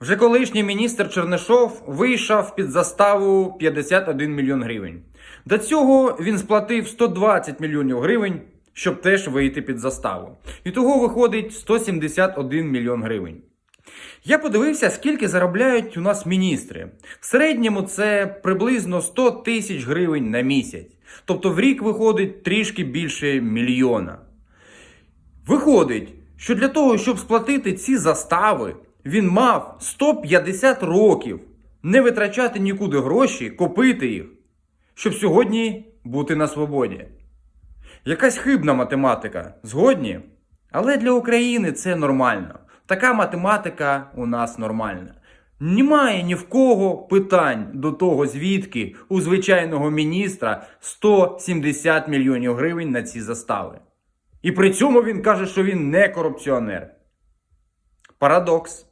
Вже колишній міністр Чернишов вийшов під заставу 51 мільйон гривень. До цього він сплатив 120 мільйонів гривень, щоб теж вийти під заставу. І того виходить 171 мільйон гривень. Я подивився, скільки заробляють у нас міністри. В середньому це приблизно 100 тисяч гривень на місяць. Тобто в рік виходить трішки більше мільйона. Виходить, що для того, щоб сплатити ці застави, він мав 150 років не витрачати нікуди гроші, копити їх, щоб сьогодні бути на свободі. Якась хибна математика, згодні? Але для України це нормально. Така математика у нас нормальна. Немає ні в кого питань до того, звідки у звичайного міністра 170 мільйонів гривень на ці застави. І при цьому він каже, що він не корупціонер. Парадокс.